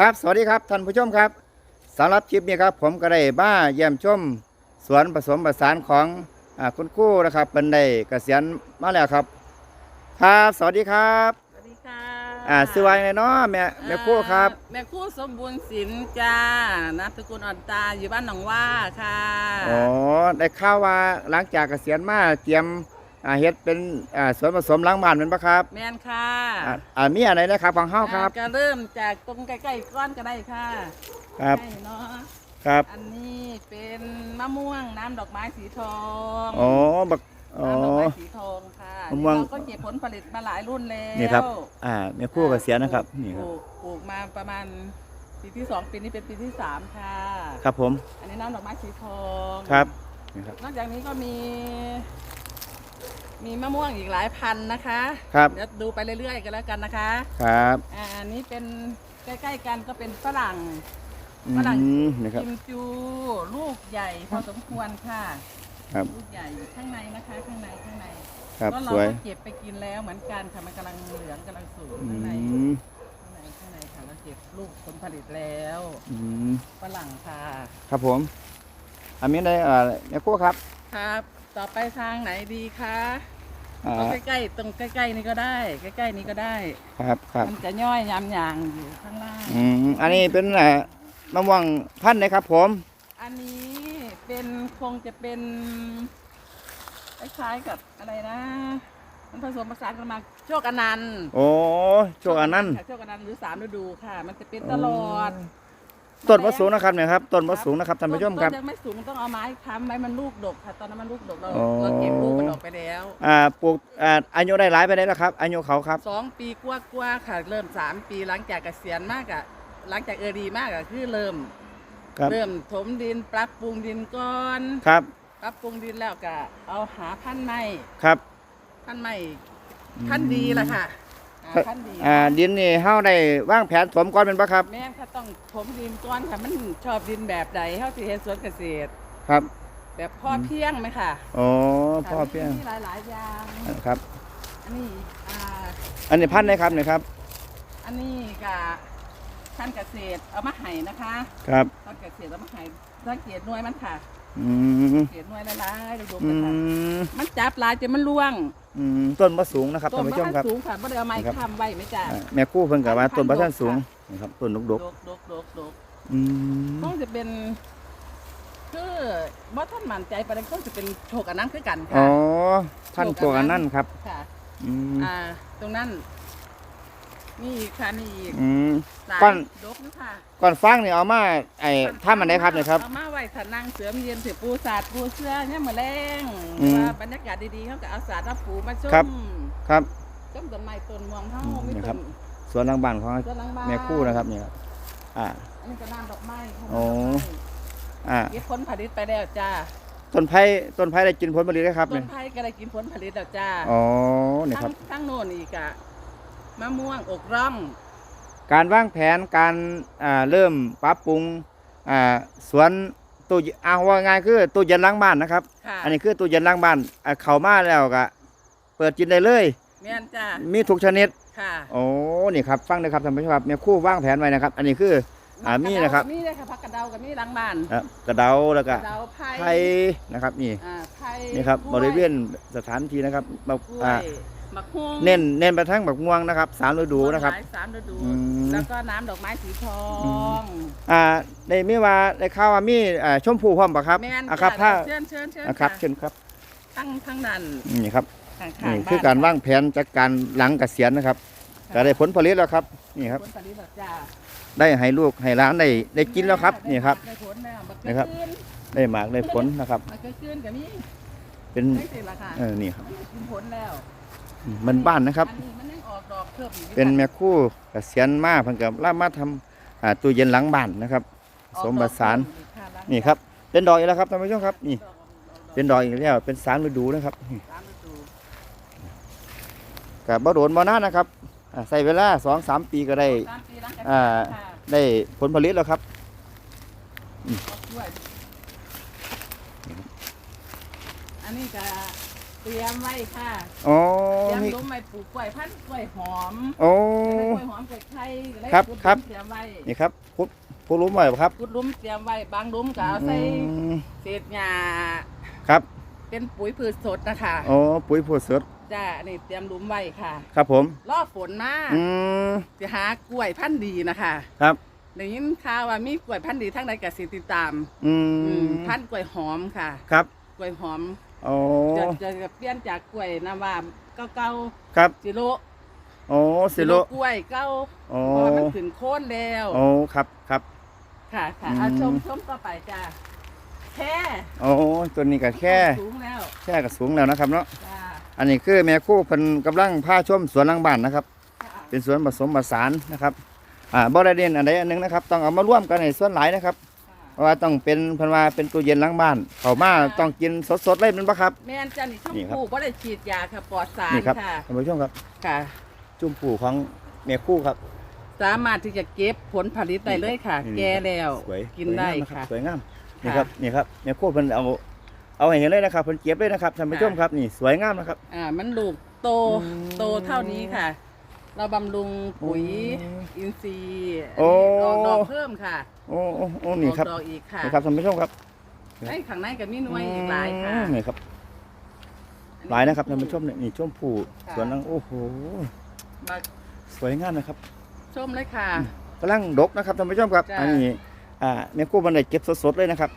ครับ สวัสดีครับท่านผู้ชมครับสำหรับคลิปนี้ครับ ผมก็ได้บ้าเยี่ยมชมสวนผสมผสานของอาคุณครู่นะครับเป็นได้เกษียณมาแล้วครับ ครับ สวัสดีครับสวัสดีค่ะอ่าซื้อไว้ไงเนาะแม่แม่ครู่ครับ แม่ครู่สมบูรณ์สินจ้านามสกุลอ่อนตาอยู่บ้านหนองว่าค่ะอ๋อได้ข่าวว่าหลังจากเกษียณมาเตรียม อ่าเฮ็ดเป็นอ่าสวนผสมล้างบ้านเป็นปะครับแม่นค่ะอ่าอ่ามีอะไรนะครับของเฮาครับ อ่ก็เริ่มจากตรงใกล้ๆก้อนก็ได้ค่ะครับใช่เนาะครับอันนี้เป็นมะม่วงน้ำดอกไม้สีทองอ๋อบักอ๋อ น้ำดอกไม้สีทองค่ะมะม่วงเราก็เก็บผลผลิตมาหลายรุ่นแล้วนี่ครับ อ่าแม่ครู่เกษียณนะครับปลูกนี่ครับปลูกปลูกมาประมาณปีที่สองปีนี้เป็นปีที่สามค่ะ ครับผมอันนี้น้ำดอกไม้สีทอง ครับนี่ครับ นอกจากนี้ก็มี มีมะม่วงอีกหลายพันธุ์นะคะครับเดี๋ยวดูไปเรื่อยๆกันแล้วกันนะคะ ครับอ่าอันนี้เป็นใกล้ๆกันก็เป็นฝรั่งอืฝรั่งมนะครับ กิมจูลูกใหญ่พอสมควรค่ะครับ ลูกใหญ่อยู่ข้างในนะคะ ข้างในข้างในครับก็สเราวย ก็เก็บไปกินแล้วเหมือนกันค่ะมันกำลังเหลืองกำลังสูงอืข้างในมข้างในข้างในค่ะเราเก็บลูกผลผลิตแล้วอืมฝรั่งค่ะ ครับผมอันนี้ได้เอ่อแม่ครู่ครับครับ ต่อไปทางไหนดีคะอ่าเอาใกล้ๆตรงใกล้ๆนี่ก็ได้ ใกล้ๆนี้ก็ได้ ครับครับมันจะย่อยยำยางอยู่ข้างล่าง อืมอันนี้เป็นเอ่อมะม่วงพันธุ์นะครับ ผมอันนี้เป็นคงจะเป็นคล้ายๆกับอะไรนะ มันผสมผสานกันมาโชคอนันต์โอ้โชคอันนั้นค่ะโชคอนันต์หรือสามฤดูค่ะ มันจะเป็นตลอด ต้นมะสูงนะครับเนี่ยครับต้นมะสูงนะครับท่านผู้ชมครับต้นยังไม่สูงต้องเอาไม้ค้ำไว้มันลูกดกค่ะตอนนั้นมันลูกดกเราอ๋อเราเก็บลูกมันออกไปแล้วอ่าปลูกอ่าอายุได้หลายไปได้แล้วครับอายุเขาครับสองปีกว่าๆค่ะเริ่มสามปีหลังจากเกษียณมากอะหลังจากเออดีมากอะคือเริ่มครับเริ่มถมดินปรับปรุงดินก่อนครับ ปรับปรุงดินแล้วก็เอาหาพันธุ์ใหม่ครับพันธุ์ใหม่พันธุ์ดีละค่ะ หาพันธุ์ดีอ่าดินนี่เฮาได้วางแผนสวมก่อนเป็นปะครับ แม่นค่ะต้องถมดินก่อนค่ะมันชอบดินแบบใดเฮาสิเฮ็ดสวนเกษตร ครับแบบพ่อเพียงไหมค่ะโอ้พ่อเพียงมีหลายหลายๆอย่างครับ อันนี้อ่าอันนี้พันธุ์ไหนครับเนี่ยครับ อันนี้ก็พันธุ์เกษตรเอามาให้นะคะ ครับพันธุ์เกษตรเอามาให้สังเกตหน่วยมันค่ะ อืมเกตหน่วยหลายๆดูอืๆกันค่ะมมันจับหลายจนมันล่วงอืมต้นมะสูงนะครับต้ท่านนผู้ชมมันครับ สูงค่ะบ่ได้เอาไม้ครับ ค้ำไว้ไหม่จ้ะอ่าแม่กู้เพิ่นกับว่าพันธุ์ต้นประท่านดกสูงค่ะนะครับต้นดกดกดกดกดกๆอืมต้องจะเป็นคือบ่ท่านมั่นใจประเด็นก็จะเป็นโชคอันนั้นคือกันอ๋ค่ะอพันธุ์ตัวอันนั้นครับค่ะ อืมอ่า ตรงนั้น นี่อีกค่ะนี่อีกอืมสายก้อน ดกนะค่ะก่อนฟังเนี่ยเอามาไอ้ถ้ามันได้ครับเนี่ยครับ เอามาไว้ถ้านั่งเสือมเย็นเสือปูสาดปูเสื้อเนี่ยามมาแรงอืมว่าบรรยากาศดีๆเขาก็เอาสาดมาปูมาชครับมครับต้นต้นไม้ต้นม่วงเฮาอืมมีนะครัต้บ นสวนหลังบ้านของต้นหลังบ้านแม่คู่นะครับนี่ครับอ่า อันนี้ก็น้ำดอกไม้ค่ะโอ้น้ำดอกไม้อ่า เก็บผลผลิตไปแล้วจ้าต้นไผ่ต้นไผ่ได้กินผลผลิตได้ครับต้เนี่ยนไผ่ก็ได้กินผลผลิตแล้วจ้าอ๋อนี่คทั้รับ งทั้งโน่นอีกอะ มะม่วงอกร่อง การวางแผนการอ่าเริ่มปรับปรุงอ่าสวนตู้เยเอาว่าง่ายคือตู้เย็นล้างบ้านนะครับ ค่ะ อันนี้คือตู้เย็นล้างบ้านอ่าเข้ามาแล้วก็เปิดกินได้เลย แม่นจ้ามีทุกชนิด ค่ะโอ้นี่ครับฟังนะครับท่านผู้ชมครับแม่ครู่วางแผนไว้นะครับ อันนี้คือ อ่ามีนะครับ มีเลยค่ะผักกระเดากับมีหลังบ้านอะกระเดาแล้วกก็ระเดาไผ่ไผ่นะครับนี่อ่าไผ่นี่ครับกล้วยบริเวณสถานที่นะครับแบบกล้วยอ่า มะม่วงเน้นเน้นไปทั้งบักม่วงนะครับสามฤดูนะครับหลายสามฤดู อืม แล้วก็น้ำดอกไม้สีทอง อ่าในมีว่าได้ข่าวว่ามีอ่าชมพูพร้อมปะครับแม่นอะครับจ้ะถ้าเชิญเชิญเชิญอะครับะเช่นครับทั้งทั้งนั้นนี่ครับข้างนี่ๆคือการวางแผนจัดการหลังเกษียณนะครับก็ได้ผลผลิตแล้วครับนี่ครับ ผลผลิตแล้วจ้าได้ให้ลูกให้ร้านได้ได้กินแล้วครับนี่ครับ ได้ผลแล้วบักนี่ครับเกลือได้หมากได้ผลนะครับ บักเกลือกับมีเป็นไม่สิละค่ะเออนี่ครับ กินผลแล้ว มันบ้านนะครับอันนี้มันยังออกดอกเพิ่มอยู่เป็นแม่คู่เกษียณมาเพิ่นกับล่ามาทำอ่าตู้เย็นหลังบ้านนะครับออกสมดปอกระสานเพิ่มอีกค่ะนี่ครับ เป็นดอกอีกแล้วครับท่านผู้ชมครับนี่ดอกออกดอกเป็นดอกอีกแล้วเป็นสามฤดูนะครับนี่ตามฤดูกับบ่โดนบ่นานนะครับอ่าใส่เวลาสองสามปีก็ได้ตามปีหลังจากอ่าค่ะได้ผลผลิตแล้วครับ ออกด้วยอันนี้ก็ เตรียมไว้ค่ะโอ้เตรียมมีล้มไม้ปลูกกล้วยพันธุ์กล้วยหอมโอ้ กล้วยหอมกล้วยไข่แล้วครับขุดหลุมครับ เตรียมไว้นี่ครับพุดผู้รู้ไหมครับขุดหลุมเตรียมไว้บางหลุมก็เอาใส่อืมเศษหญ้าครับเป็นปุ๋ยพืชสดนะคะโอ้ปุ๋ยผู้สดจ้านี่เตรียมหลุมไว้ค่ะครับผม รอฝนมาอืมจะหากล้วยพันธุ์ดีนะคะครับ ได้ยินข่าวว่ามีกล้วยพันธุ์ดีทั้งใดกับสิติดตาม อือืมมพันธุ์กล้วยหอมค่ะ ครับกล้วยหอม โอ้จะจะจะเปลี่ยนจากกล้วยน้ำว่าเก่าครับๆสิโลโอ้สิโลกล้วยเก่าโอ้เพราะว่ามันขึ้นโค่นแล้วโอ้ครับครับ ค่ะค่ะอืมเอาชมชมต่อไปจ้าแค่โอ้ตัวนี้ก็แค่สูงแล้วแค่ก็สูงแล้วนะครับเนาะจ้าอันนี้คือแม่ครู่เพิ่นกำลังพาชมสวนหลังบ้านนะครับ ค่ะเป็นสวนผสมผสานนะครับอ่าบ่ได้เด่นอันใดอันหนึงนะครับ ต้องเอามาร่วมกันในส่วนหลายนะครับ เพราะว่าต้องเป็นเพันว่าเป็นตู้เย็นหลังบ้านเข้ามาต้องกินสดๆเลยแมันปะครับ แม่นจ้านี่ชมนี่ครับ พูก็ได้ฉีดยาค่ะปลอดสารนี่ครับค่ะท่านผู้ชมครับ ค่ะ จุ่มปู่ของแม่ครู่ครับสามารถที่จะเก็บผลผลิตได้เลยค่ะนี่แก่แล้ว สวยกินได้สวยงามนรับค่ะ สวยงามนี่ค่ะครับนี่ครับแม่ครู่เพิ่นเอาเอาให้เห็นเลยนะครับเพิ่นเก็บเลยนะครับท่านผู้ชมครับนี่สวยงามนะครับ อ่ามันลูกโตอืม โตเท่านี้ค่ะ เราบำรุงปุ๋ยโอ้อินทรีย์โอ้ออกดอกเพิ่มค่ะโอ้โอ้โอ้นี่ครับออกดอกอีกค่ะนี่ครับท่านผู้ชมครับไอ้ข้างในก็มีหน่วยอีกหลายค่ะอืมนี่ครับ หลายนะครับท่านผู้ชมเนี่ยนี่ชมพู่ค่ะสวนนังโอ้โหมาสวยงามนะครับชมเลยค่ะ กำลังดกนะครับท่านผู้ชมครับ จ้ะ อันนี้อ่าแม่กู้บันไดเก็บสดๆเลยนะครับ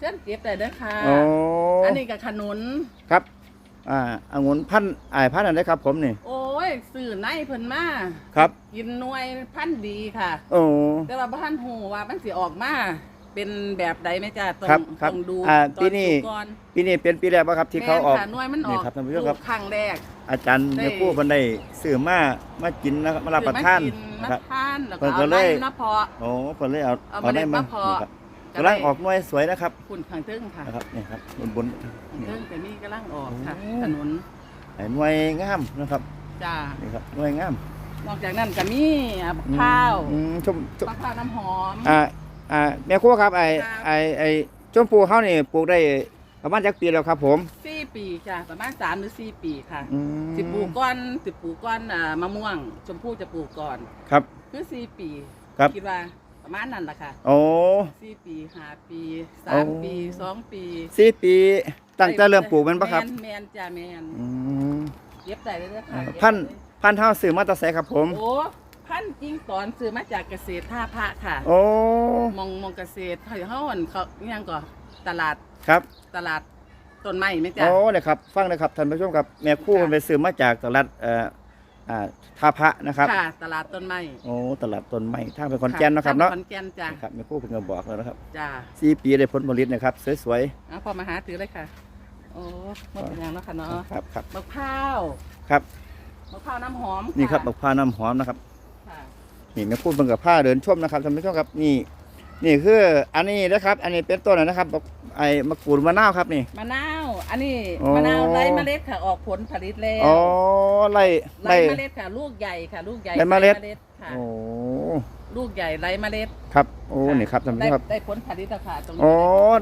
เช่นเก็บได้เด้อค่ะ โอ้อันนี้กับขนุน ครับ อ่าองุ่นพันธุ์อ่าพันธุ์อะไรครับผมนี่ โอ้ ยสื่อในเพิ่นมาครับ กินหน่วยพันธุ์ดีค่ะ โอ้ แต่ว่าบ่ทันหูว่ามันสิออกมาเป็นแบบใดแม่จ้าต้องครับครับต้องดูอ่าตอปีนี้ สุกก่อนปีนี้เป็นปีแรกป่ะครับที่เขาออก แม่นค่ะหน่วยมันอนี่อกครับท่านผู้ชมครับ ลูกครั้งแรก อาจารย์ได้ แม่กู้บันไดซื้อมามากินนะครับมารับประทานคือมากินนะมาครับทานแล้วเพิ่ก็นก็เอาเลไล่ยมาเพาะ โอ้เพิ่นเลยเอาเอามาเล็ดได้มาเพาะ นี่ครับกำลังออกหน่วยสวยนะครับคุณข้างทึ่งค่ะนะครับนี่ครับบนบนข้างทึ่งแต่นี่กำลังออกค่ะ โอ้ ถนน ไอ้หน่วยงามนะครับ จ้านี่ครับหน่วยงามนอกจากนั้นก็มีอะบักข้าวอืมชมชมบักข้าวน้ำหอม อ่าอ่าแม่ครัวครับไอ้ครับ ไอ้ไอ้ชมพูเฮานี่ปลูกได้ประมาณจักปีแล้วครับ ผมสี่ปีจ้ะประมาณสามหรือสี่ปีค่ะ อืมสิปลูกก้อนสิปลูกก้อนอ่ามะม่วง ชมพู่จะปลูกก่อน ครับ คือสี่ปีครับ คิดว่าประมาณนั้นแหละค่ะโอ้ สี่ปีห้าปีสามโอ้ ปีสองปีสี่ปีตั้งแต่เริ่มปลูกแมันปะครับ แมนแมนจ้ะแมนอืมเก็บได้เลยเด้อค่ะเก็บได้พันธุ์พันธุ์เฮาซื้อมาแตะไสครับผม โอ้พันธุ์จริงตอนซื้อมาจากเกษตรท่าพระค่ะ โอ้ มองมองเกษตรเขาเฮาอั่นเขาอิหยังก่อตลาดครับ ตลาดต้นไม้ไหมจ๊ะโอ้เนี่ยครับ ฟังนะครับท่านผู้ชมครับ แม่ครู่ค่ะ มันไปซื้อมาจากตลาดเอ่ออ่าท่าพระนะครับ ค่ะ ตลาดต้นไม้โอ้ตลาดต้นไม้ทางไปขอนแก่นเนาะครับเนาะขอนแก่นจ้ะครับแม่ครู่เพิ่งก็บอกแล้วนะครับจ้ะสี่ปีได้ผลผลิตนะครับ สวยเอาพอมาหาถือเลยค่ะ โอ้หมดเป็นยังแล้วค่ะเนาะๆครับครับมะพร้าวครับมะพร้าวน้ำหอมนี่ครับะบักพร้าวน้ำหอมนะครับค่ะนี่แม่พูดเบิ่งกับผ้าเดินชมนะครับท่านผู้ชมครับนี่ นี่คืออันนี้นะครับ อันนี้เป็นต้นอะไรนะครับบักไอ้มะกรูดมะนาวครับนี่มะนาวอันนี้โอ้มะนาวไร้เมล็ดค่ะออกผลผลิตแล้วอ๋อไล่ไร้ไล่เมล็ดค่ะ ลูกใหญ่ค่ะ ลูกใหญ่ไร้เมล็ดค่ะโอ้ ลูกใหญ่ไร้เมล็ดครับโอ้ค่ะนี่ครับท่านผู้ชได้มครับได้ผลผลิตแล้วค่ะตรงนี้โอ้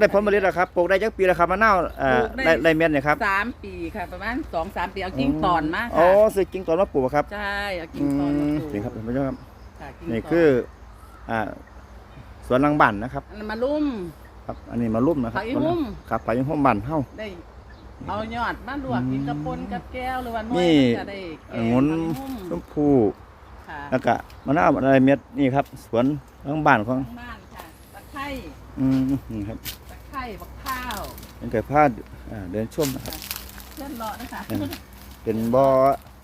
ได้ผลผลิตแล้วครับปลูกได้จักปีแล้วครับมะนาวเอ่อปลูกได้ไล่ไล่เม็ดเนี่ยครับสามปีค่ะประมาณสองสามปีเอากิ่งตอนมาโอ้ค่ะซื้อกิ่งตอนมาปลูกครับใช่เอากิ่อืงตอนมามปลูกนี่ครับท่านผู้ชมครับค่ะกิ่งนี่ตคืออ่าสวนหลังบ้านนะครับอันนั้นมาลุ่มครับอันนี้มาลุ่มนะครับผักอีหุ่มครับผักอีหุ่มบ้านเฮาได้เอายอดมาลวกกินกระปนกับแก้วหรือว่าหน่นี่วยมันจะได้แกองุ่นผักอีหุ่มชมพูค่ะ แล้วก็มะนาวอะไรเม็ดนี่ครับ สวนหลังบ้านของทั้งบ้านค่ะตะไคร้อืมนี่ครับตะไคร้บักข้าวเป็นไก่พาดอ่าเดินชมนะครับเพื่อนเลาะนะคะอืมเป็นบ่อ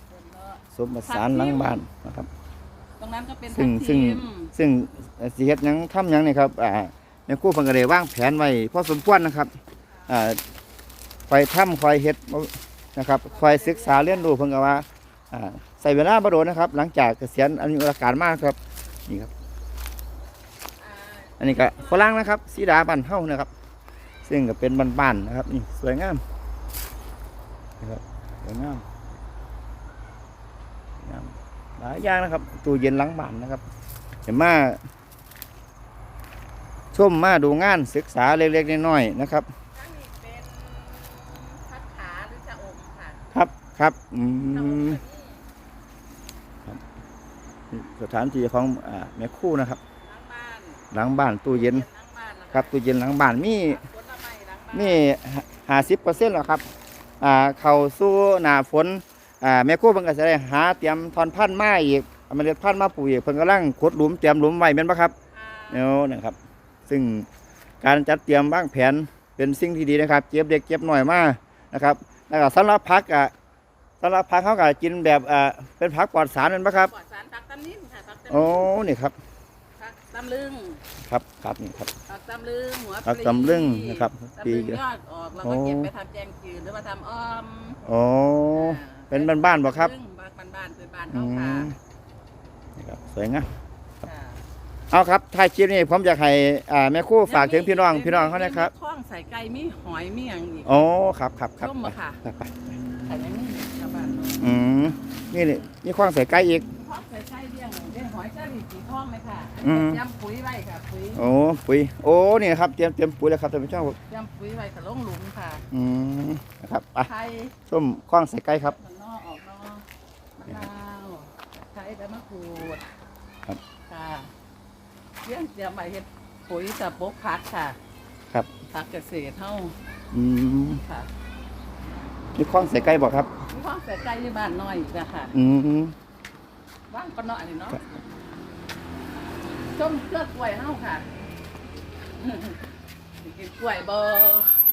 เพื่อนเลาะสมประสานหลังบ้านนะครับตรงนั้นก็เป็นซึ่งทับซึ่งทิมซึ่งเอ่อสิเฮ็ดหยังทำหยังนี่ครับอ่าในครู่เพิ่นก็ได้วางแผนไว้พอสมควรนะครับอ่าคอยทำคอยเฮ็ดนะครับคอยศึกษาเรียนรู้เพิ่นก็ว่าอ่า ใส่เวลาบ่โดนนะครับ หลังจากเกษียณอายุราชการมาครับนี่ครับอ่าอันนี้ก็ฝรั่งนะครับสีดาบ้านเฮานะครับ ซึ่งก็เป็นบ้านๆนะครับนี่สวยงามนะครับสวยงามสวยงามหลายอย่างนะครับตู้เย็นหลังบ้านนะครับ เห็นมาชมมาดูงานศึกษาเล็กๆน้อยๆนะครับข้างนี้เป็นพัดขาหรือชะอมครับอืเข้าม สถานที่ของอ่าแม่ครู่นะครับ หลังบ้านหลังบ้านตู้เย็นหลังบ้านแล้วคก็รับตู้เย็นหลังบ้านมีผลไม้หลังบ้านมีห้าสิบเปอร์เซ็นต์แล้วครับอ่าเข้าสู่หน้าฝนอ่าแม่ครู่เพิ่นก็จะได้หาเตรียมทอนพันธุ์มาอีกเอาเมล็ดพันธุ์มาปลูกอีกเพิ่นกำลังขุดหลุมเตรียมหลุมไว้แม่นบ่ครับอ่าเนานะครับ ซึ่งการจัดเตรียมวางแผนเป็นสิ่งที่ดีนะครับเก็บเด็กเก็บหน่อยมานะครับแล้วก็สำหรับพักอะสำหรับพักเขาก็กินแบบอ่าเป็นผักปลอดสารนั่นปะครับปลอดสารผัก ตำนิ่มค่ะผักตำโอ้นิ่มนี่ครับผักตำลึงครับครับนี่ครับ ผักตำลึงหัวผักตำลึงนะครับตำลึงปีกยอดออกแล้วโอ้ก็เก็บไปทำแกงจืดหรือว่าทำอ้อมโอ้เป็นบ้านๆบ่ครับตำลึงบ้านๆคือบ้านอืเฮาค่ะมนี่ครับสวยงามค่ะเอาครับท้ายคลิปนี้ผมอยากให้อ่าแม่ครู่ฝากถึงพี่น้องพี่น้องเขานะครับมีข้องใส่ไก่มีหอยมีอย่างอีกโอ้ครับครับครับส้มบ่ค่ะ ไปไปใส่ในนี่ชาวบ้านอืมนี่นี่นี่ข้องใส่ไก่อีกข้องใส่ไก่เลี้ยงเลี้ยงห อยเจ้าดีสีทองไหมค่ะอืมยำปุ๋ยไว้ค่ะปุ๋ยโอ้ปุ๋ยโอ้นี่นะครับเตรียมเตรียมปุ๋ยแล้วครับท่านผู้ชมครับยำปุ๋ยไว้กับลงหลุมค่ะอืมนะครับไปไทยส้มข้องใส่ไก่ครับมันนอกออกนอกมะนาวไทยใบมะกรูดครับค่ะเลี้ยงเตรียมไว้เฮ็ดปุ๋ยกับปกพักค่ะครับผักเกษตรเท่าอืมค่ะนี่ข้องใส่ไก่บอกครับมีข้องใส่ไก่อยู่บ้านน้อยอีกนะค่ะอืมว่างก็น้อยนี่เนาะครับ ส้มเครือกล้วยเฮาค่ะสิกินกล้วยบ่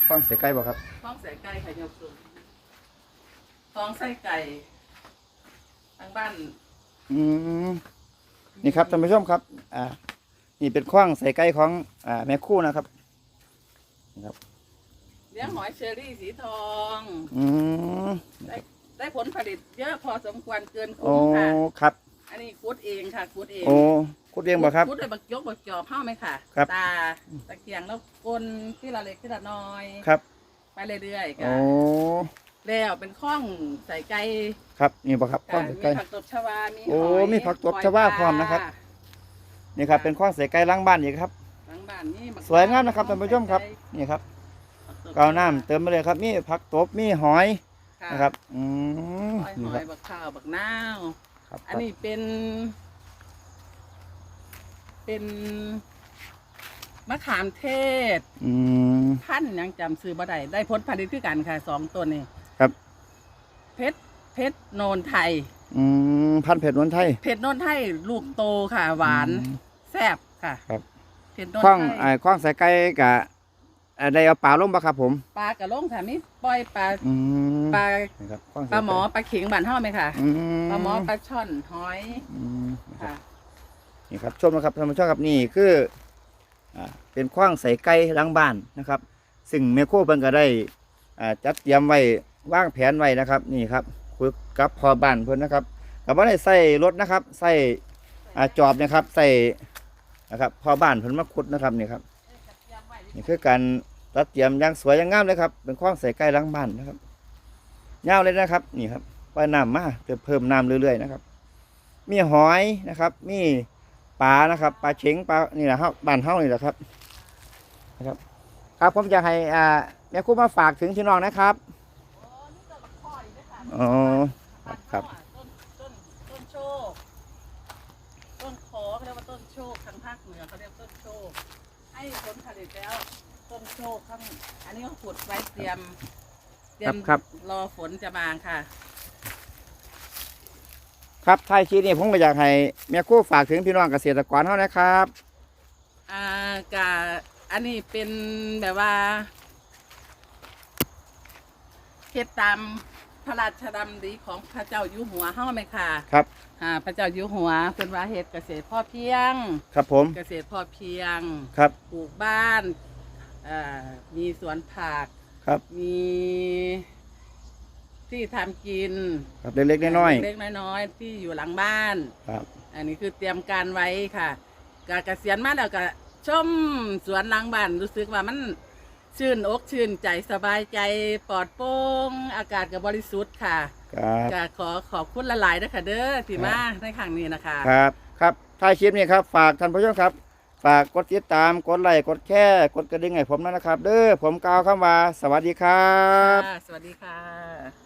ข้องใส่ไก่บอกครับข้องใส่ไก่ค่ะโยมสุข้องใส่ไก่ทางบ้านอืมนี่ครับท่านผู้ชมครับ อ่า นี่เป็นข้องใส่ไก่ของ อ่า แม่คู่นะครับ เลี้ยงหอยเชอรี่สีทอง อืมได้ได้ผลผลิตเยอะพอสมควรเกินโอ้คุ้มค่ะ ครับ อันนี้คุดเองค่ะคุดเอง โอ้ คุดเองบอกครับคุดด้วยบักยกบักจอบเผาไหมค่ะ ครับ ตาตะเกียงแล้วกลนที่ละเล็กที่ละน้อย ครับไปเรื่อยๆโอ้ค่ะแล้วเป็นข้องใส่ไก่ครับนี่บอกครับข้องค่ะใส่มีไก่ผักตบชวามีโอ้หอยมีผักตบชวาหยพร้อมนะครับ นี่ครับเป็นข้องใส่ไก่ล้างบ้านอีกครับ หลังบ้านนี่บักสวยงามนะครับท่านผู้ชมครับ นี่ครับผัตบกาวน้ำเติมมาเลยครับ มีผักตบมีหอยค่ะนะครับอืมหอยนี่หคอรัยบบักข้าวบักนาว ครับอันนี้เป็น เป็นมะขามเทศ อืม พันธุ์หยังจำซื้อบ่ได้ได้ผลผลิตคือกันค่ะสองตัวนี้ครับ เพชรเพชรโนนไทย อืมพันธุ์เผ็ดนวลไทย เพชรโนนไทยลูกโตค่ะ หวานอืมแซ่บค่ะครับ เพชรโนนข้องไทไอ้ายข้องใส่ไก่กะอ่าได้เอาปลาลงปะครับผมปลากระลงค่ะมีปล่อยปลาอืมปลานี่ครับข้องปใส่ลาหมอไก่ปลาเข็งบ้านเฮาไหมค่ะอืมปลาหมอปลาช่อนหอยอืมนี่ครับค่ะ นี่ครับชมนะครับท่านผู้ชมครับนี่คืออ่าเป็นข้องใส่ไก่หล้างบ้านนะครับ ซึ่งแมโคเพิ่นก็ได้อ่าจัดเตรียมไว้วางแผนไว้นะครับนี่ครับคุยกับพอบ้านเพิ่นนะครับกับว่าได้ใส่รถนะครับใส่อ่าจอบนะครับใส่นะครับพอบ้านเพิ่นมาขุดนะครับนี่ครับนี่คือการตัดเตรียมอย่างสวยอย่างงามเลยครับเป็นข้องใส่ไก่หล้างบ้านนะครับยาวเลยนะครับนี่ครับปล่อยน้ำมาจะเพิ่มน้ำเรื่อยๆนะครับ มีหอยนะครับ มี ปลานะครับปลาเข็งปลานี่แหละครับบ้านเฮานี่แหละครับนะครับ ครับผมจะให้อ่าแม่ครูมาฝากถึงพี่น้องนะครับอ๋อครับต้นต้นต้นโชคต้นขอเขาเรียกว่าต้นโชคทางภาคเหนือเขาเรียกต้นโชคให้ผลผลิตแล้วต้นโชคข้างอันนี้ก็ขุดไว้เตรียมเตรียมครับรอฝนจะมาค่ะ ครับท้ายคลิปนี้ผมก็อยากให้แม่ครูฝากถึงพี่น้องเกษตรกรเฮานะครับ อ่ากะอันนี้เป็นแบบว่าเฮ็ดตามพระราชดำริของพระเจ้าอยู่หัวเฮาไหมค่ะครับ อ่าพระเจ้าอยู่หัวเป็นว่าเฮ็ดเกษตรพ่อเพียง ครับผม เกษตรพ่อเพียงครับ ปลูกบ้านอ่ามีสวนผัก ครับ มี ที่ทำกินครับเล็กๆน้อยเล็กๆน้อยๆที่อยู่หลังบ้าน ๆครับ อันนี้คือเตรียมการไว้ค่ะกเกษียณมาแล้วก็ชมสวนหลังบ้านรู้สึกว่ามันชื่นอกชื่นใจสบายใจปลอดโปร่งอากาศก็บริสุทธิ์ค่ะครับ ก็ขอขอบคุณละลายๆนะคะเด้อที่มาในครั้งนี้นะคะ ครับ ครับท้ายคลิปนี้ครับ ฝากท่านผู้ชมครับ ฝากกดติดตาม กดไลค์ กดแชร์ กดกระดิ่งให้ผมนะครับ เด้อ ผมกล่าวคำว่า สวัสดีครับ ค่ะสวัสดีค่ะ